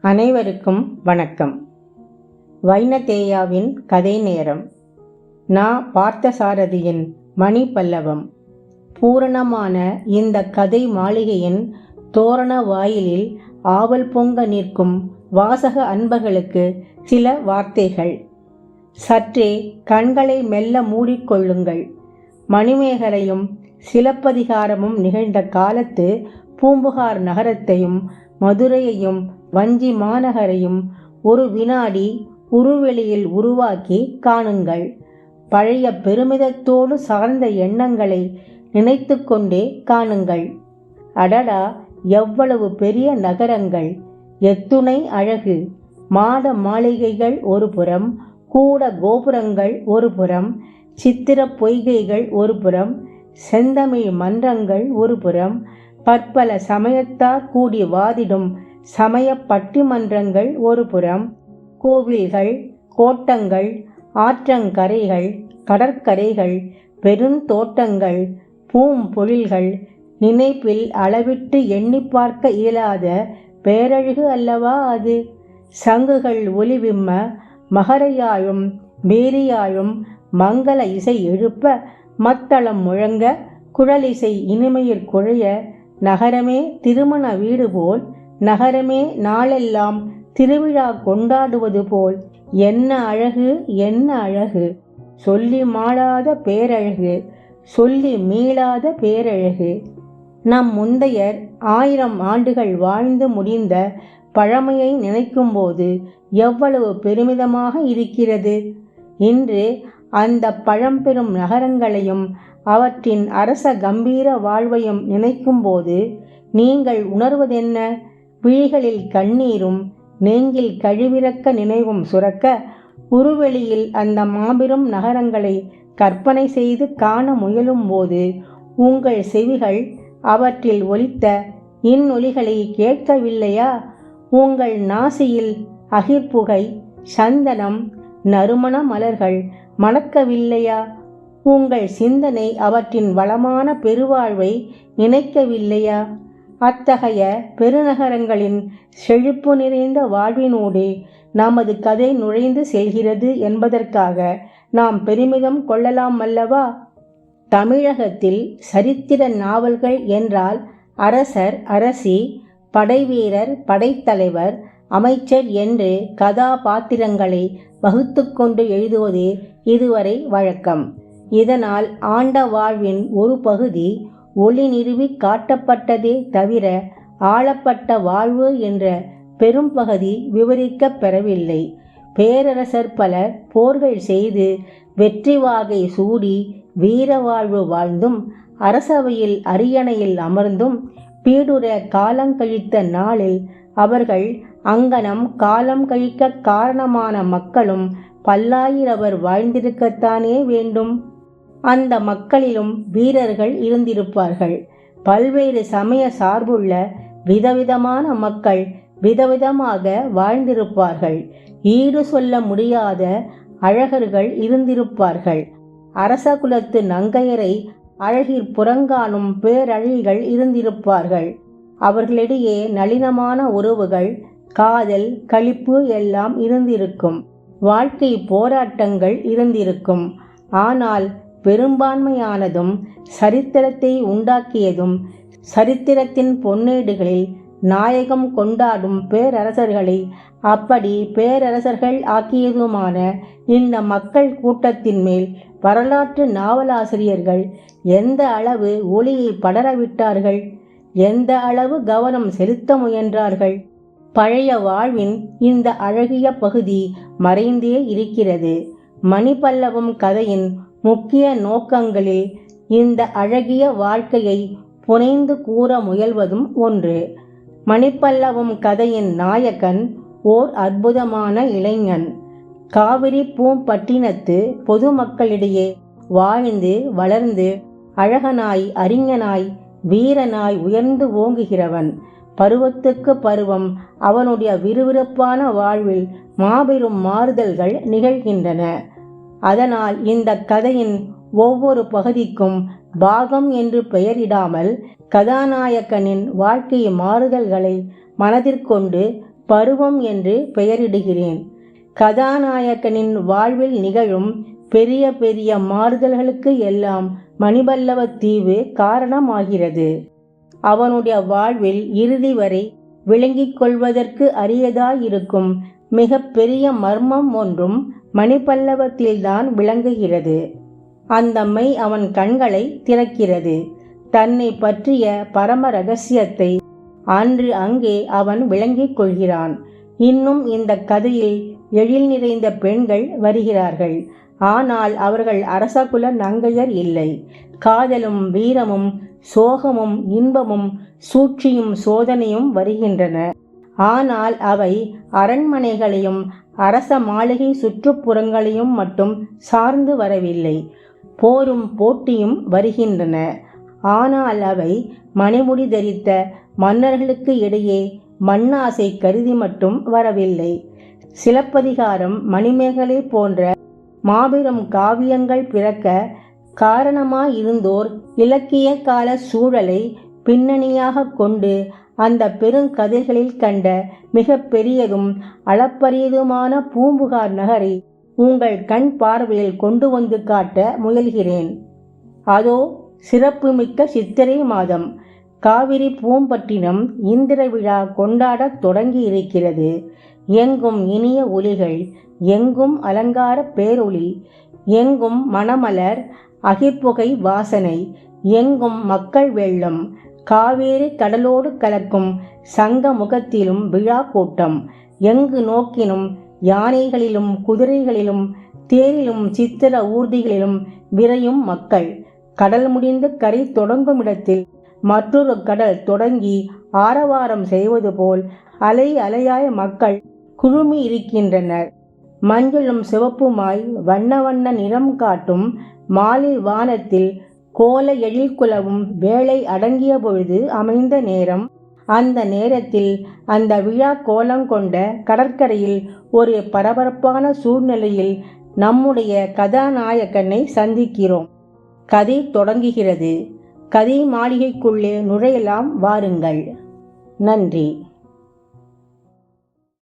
அனைவருக்கும் வணக்கம். வைனதேயாவின் கதை நேரம். நான் பார்த்தசாரதியின் மணி பல்லவம் பூரணமான இந்த கதை மாளிகையின் தோரண வாயிலில் ஆவல் பொங்க நிற்கும் வாசக அன்பர்களுக்கு சில வார்த்தைகள். சற்றே கண்களை மெல்ல மூடிக்கொள்ளுங்கள். மணிமேகரையும் சிலப்பதிகாரமும் நிகழ்ந்த காலத்து பூம்புகார் நகரத்தையும் மதுரையையும் வஞ்சி மாநகரையும் ஒரு வினாடி உருவெளியில் உருவாக்கி காணுங்கள். பழைய பெருமிதத்தோடு சார்ந்த எண்ணங்களை நினைத்து கொண்டே காணுங்கள். அடடா எவ்வளவு பெரிய நகரங்கள். எத்துணை அழகு. மாட மாளிகைகள் ஒரு புறம் கூட கோபுரங்கள் ஒரு புறம் சித்திர பொய்கைகள் ஒரு புறம் செந்தமிழ் மன்றங்கள் ஒரு புறம் பற்பல சமயத்தார் கூடி வாதிடும் சமய பட்டிமன்றங்கள் ஒரு புறம் கோவில்கள் கோட்டங்கள் ஆற்றங்கரைகள் கடற்கரைகள் பெருந்தோட்டங்கள் பூம்பொழில்கள் நினைப்பில் அளவிட்டு எண்ணி பார்க்க இயலாத பேரழகு அல்லவா அது? சங்குகள் ஒளிவிம்ம மகரையாயும் மேரியாயும் மங்கள இசை எழுப்ப மத்தளம் முழங்க குழலிசை இனிமையில் குழைய நகரமே திருமண வீடு போல் நகரமே நாளெல்லாம் திருவிழா கொண்டாடுவது போல் என்ன அழகு என்ன அழகு? சொல்லி மாளாத பேரழகு சொல்லி மீளாத பேரழகு. நம் முந்தையர் ஆயிரம் ஆண்டுகள் வாழ்ந்து முடிந்த பழமையை நினைக்கும்போது எவ்வளவு பெருமிதமாக இருக்கிறது. இன்று அந்த பழம்பெரும் நகரங்களையும் அவற்றின் அரச கம்பீர வாழ்வையும் நினைக்கும்போது நீங்கள் உணர்வதென்ன? விழிகளில் கண்ணீரும் நெஞ்சில் கழிவிறக்க நினைவும் சுரக்க உருவெளியில் அந்த மாபெரும் நகரங்களை கற்பனை செய்து காண முயலும் போது உங்கள் செவிகள் அவற்றில் ஒலித்த இன்னொலிகளை கேட்கவில்லையா? உங்கள் நாசியில் அகிர்புகை சந்தனம் நறுமண மலர்கள் மணக்கவில்லையா? உங்கள் சிந்தனை அவற்றின் வளமான பெருவாழ்வை நினைக்கவில்லையா? அத்தகைய பெருநகரங்களின் செழிப்பு நிறைந்த வாழ்வினூடே நமது கதை நுழைந்து செல்கிறது என்பதற்காக நாம் பெருமிதம் கொள்ளலாம் அல்லவா? தமிழகத்தில் சரித்திர நாவல்கள் என்றால் அரசர் அரசி படைவீரர் படைத்தலைவர் அமைச்சர் என்று கதாபாத்திரங்களை வகுத்து கொண்டு எழுதுவதே இதுவரை வழக்கம். இதனால் ஆண்ட வாழ்வின் ஒரு பகுதி ஒளி நிறுவி காட்டப்பட்டதே தவிர ஆளப்பட்ட வாழ்வு என்ற பெரும் பகுதி விவரிக்கப் பெறவில்லை. பேரரசர் பலர் போர்கள் செய்து வெற்றி வாகை சூடி வீர வாழ்வு வாழ்ந்தும் அரசவையில் அரியணையில் அமர்ந்தும் பீடுர காலங்கழித்த நாளில் அவர்கள் அங்கனம் காலம் கழிக்க காரணமான மக்களும் பல்லாயிரவர் வாழ்ந்திருக்கத்தானே வேண்டும். அந்த மக்களிலும் வீரர்கள் இருந்திருப்பார்கள். பல்வேறு சமய சார்புள்ள விதவிதமான மக்கள் விதவிதமாக வாழ்ந்திருப்பார்கள். ஈடு சொல்ல முடியாத அழகர்கள் இருந்திருப்பார்கள். அரச குலத்து நங்கையரை அழகிற் புறங்காணும் பேரழகிகள் இருந்திருப்பார்கள். அவர்களிடையே நளினமான உறவுகள் காதல் களிப்பு எல்லாம் இருந்திருக்கும். வாழ்க்கை போராட்டங்கள் இருந்திருக்கும். ஆனால் பெரும்பான்மையானதும் சரித்திரத்தை உண்டாக்கியதும் சரித்திரத்தின் பொன்னேடுகளில் நாயகம் கொண்டாடும் பேரரசர்களை அப்படி பேரரசர்கள் ஆக்கியதுமான இந்த மக்கள் கூட்டத்தின் மேல் வரலாற்று நாவலாசிரியர்கள் எந்த அளவு ஒளியை படரவிட்டார்கள்? எந்த அளவு கவனம் செலுத்த முயன்றார்கள்? பழைய வாழ்வின் இந்த அழகிய பகுதி மறைந்தே இருக்கிறது. மணிப்பல்லவம் கதையின் முக்கிய நோக்கங்களில் இந்த அழகிய வாழ்க்கையை புனைந்து கூற முயல்வதும் ஒன்று. மணிப்பல்லவம் கதையின் நாயகன் ஓர் அற்புதமான இளைஞன். காவிரி பூம்பட்டினத்து பொதுமக்களிடையே வாழ்ந்து வளர்ந்து அழகனாய் அறிஞனாய் வீரனாய் உயர்ந்து ஓங்குகிறவன். பருவத்துக்கு பருவம் அவனுடைய விறுவிறுப்பான வாழ்வில் மாபெரும் மாறுதல்கள் நிகழ்கின்றன. அதனால் இந்த கதையின் ஒவ்வொரு பகுதிக்கும் பாகம் என்று பெயரிடாமல் கதாநாயகனின் வாழ்க்கை மாறுதல்களை மனதிற்கொண்டு பருவம் என்று பெயரிடுகிறேன். கதாநாயகனின் வாழ்வில் நிகழும் பெரிய பெரிய மாறுதல்களுக்கு எல்லாம் மணிபல்லவ தீவு காரணமாகிறது. அவனுடைய வாழ்வில் இறுதி வரை விளங்கிக் கொள்வதற்கு அரியதாயிருக்கும் மிக பெரிய மர்மம் ஒன்றும் மணிப்பல்லவத்தில்தான் விளங்குகிறது. அந்தம்மை அவன் கண்களை திறக்கிறது. தன்னை பற்றிய பரம ரகசியத்தை அன்று அங்கே அவன் விளங்கிக் கொள்கிறான். இன்னும் இந்த கதையில் எழில் நிறைந்த பெண்கள் வருகிறார்கள். ஆனால் அவர்கள் அரசகுல நங்கையர் இல்லை. காதலும் வீரமும் சோகமும் இன்பமும் சூழ்ச்சியும் சோதனையும் வருகின்றன. ஆனால் அவை அரண்மனைகளையும் அரச மாளிகை சுற்றுப்புறங்களையும் மட்டும் சார்ந்து வரவில்லை. போரும் போட்டியும் வருகின்றன. ஆனால் அவை மணிமுடி தரித்த மன்னர்களுக்கு இடையே மண்ணாசை கருதி மட்டும் வரவில்லை. சிலப்பதிகாரம் மணிமேகலை போன்ற மாபெரும் காவியங்கள் பிறக்க காரணமாயிருந்தோர் இலக்கிய கால சூழலை பின்னணியாக கொண்டு அந்த பெருங்கதிர்களில் கண்ட மிக பெரியதும் அளப்பரியதுமான பூம்புகார் நகரை உங்கள் கண் பார்வையில் கொண்டு வந்து காட்ட முயல்கிறேன். அதோ சிறப்புமிக்க சித்திரை மாதம். காவிரி பூம்பட்டினம் இந்திர விழா கொண்டாடத் தொடங்கி இருக்கிறது எங்கும் இனிய ஒலிகள் எங்கும் அலங்கார பேரொளி எங்கும் மணமலர் அகிர்புகை வாசனை எங்கும் மக்கள் வெள்ளம் காவேரி கடலோடு கலக்கும் சங்க முகத்திலும் விழா கூட்டம் எங்கு நோக்கினும் யானைகளிலும் குதிரைகளிலும் தேரிலும் சித்திர ஊர்திகளிலும் விரையும் மக்கள். கடல் முடிந்து கரை தொடங்கும் இடத்தில் மற்றொரு கடல் தொடங்கி ஆரவாரம் செய்வது போல் அலை அலையாய மக்கள் குழுமி இருக்கின்றனர். மஞ்சளும் சிவப்புமாய் வண்ண வண்ண நிறம் காட்டும் மாலை வானத்தில் கோல எழில் குலவும் வேலை அடங்கிய பொழுது அமைந்த நேரம். அந்த நேரத்தில் அந்த விழா கோலம் கொண்ட கடற்கரையில் ஒரு பரபரப்பான சூழ்நிலையில் நம்முடைய கதாநாயகனை சந்திக்கிறோம். கதை தொடங்குகிறது. கதை மாளிகைக்குள்ளே நுழையலாம் வாருங்கள். நன்றி.